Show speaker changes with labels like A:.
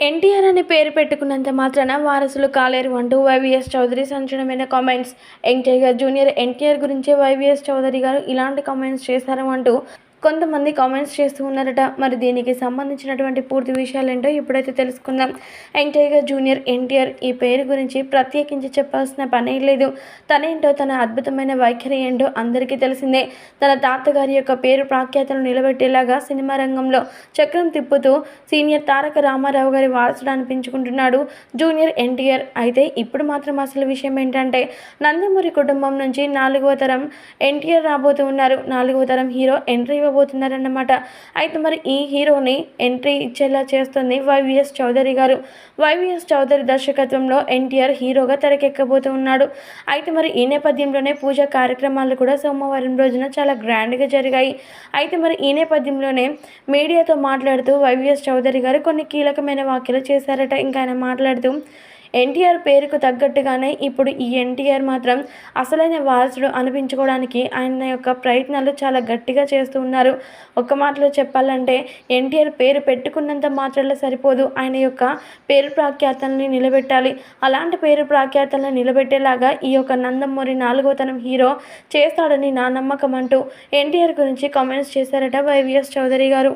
A: ఎన్టీఆర్ అని పేరు పెట్టుకున్నంత మాత్రాన వారసులు కాలేరు అంటూ వైవిఎస్ చౌదరి సంచలనమైన కామెంట్స్ ఎన్టీఆర్ జూనియర్ ఎన్టీఆర్ గురించే వైవిఎస్ చౌదరి గారు ఇలాంటి కామెంట్స్ చేశారు అంటూ కొంతమంది కామెంట్స్ చేస్తూ ఉన్నారట. మరి దీనికి సంబంధించినటువంటి పూర్తి విషయాలు ఏంటో ఇప్పుడైతే తెలుసుకుందాం. ఎన్టీఆర్ జూనియర్ ఎన్టీఆర్ ఈ పేరు గురించి ప్రత్యేకించి చెప్పాల్సిన పనే లేదు. తనేంటో తన అద్భుతమైన వైఖరి ఏంటో అందరికీ తెలిసిందే. తన తాతగారి యొక్క పేరు ప్రాఖ్యాతను నిలబెట్టేలాగా సినిమా రంగంలో చక్రం తిప్పుతూ సీనియర్ తారక రామారావు గారి వారసుడు అనిపించుకుంటున్నాడు జూనియర్ ఎన్టీఆర్ అయితే ఇప్పుడు మాత్రం అసలు విషయం ఏంటంటే నందమూరి కుటుంబం నుంచి నాలుగవ తరం ఎన్టీఆర్ రాబోతూ ఉన్నారు. నాలుగవ తరం హీరో ఎంట్రీ ఇవ్వబోతున్నారన్నమాట అయితే మరి ఈ హీరోని ఎంట్రీ ఇచ్చేలా చేస్తుంది వైవిఎస్ చౌదరి గారు. వైవిఎస్ చౌదరి దర్శకత్వంలో ఎన్టీఆర్ హీరోగా తెరకెక్కబోతూ ఉన్నాడు. అయితే మరి ఈ నేపథ్యంలోనే పూజ కార్యక్రమాలు కూడా సోమవారం రోజున చాలా గ్రాండ్గా జరిగాయి. అయితే మరి ఈ నేపథ్యంలోనే మీడియాతో మాట్లాడుతూ వైవిఎస్ చౌదరి గారు కొన్ని కీలకమైన వ్యాఖ్యలు చేశారట. ఇంకా ఆయన మాట్లాడుతూ ఎన్టీఆర్ పేరుకు తగ్గట్టుగానే ఇప్పుడు ఈ ఎన్టీఆర్ మాత్రం అసలైన వారసుడు అనిపించుకోవడానికి ఆయన యొక్క ప్రయత్నాలు చాలా గట్టిగా చేస్తూ ఉన్నారు. ఒక్క మాటలో చెప్పాలంటే ఎన్టీఆర్ పేరు పెట్టుకున్నంత మాత్రాల్లో సరిపోదు. ఆయన యొక్క పేరు ప్రాఖ్యాతల్ని నిలబెట్టాలి. అలాంటి పేరు ప్రాఖ్యాతలను నిలబెట్టేలాగా ఈ యొక్క నందమూరి నాలుగో తనం హీరో చేస్తాడని నా నమ్మకం అంటూ ఎన్టీఆర్ గురించి కామెంట్స్ చేశారట వైవిఎస్ చౌదరి గారు.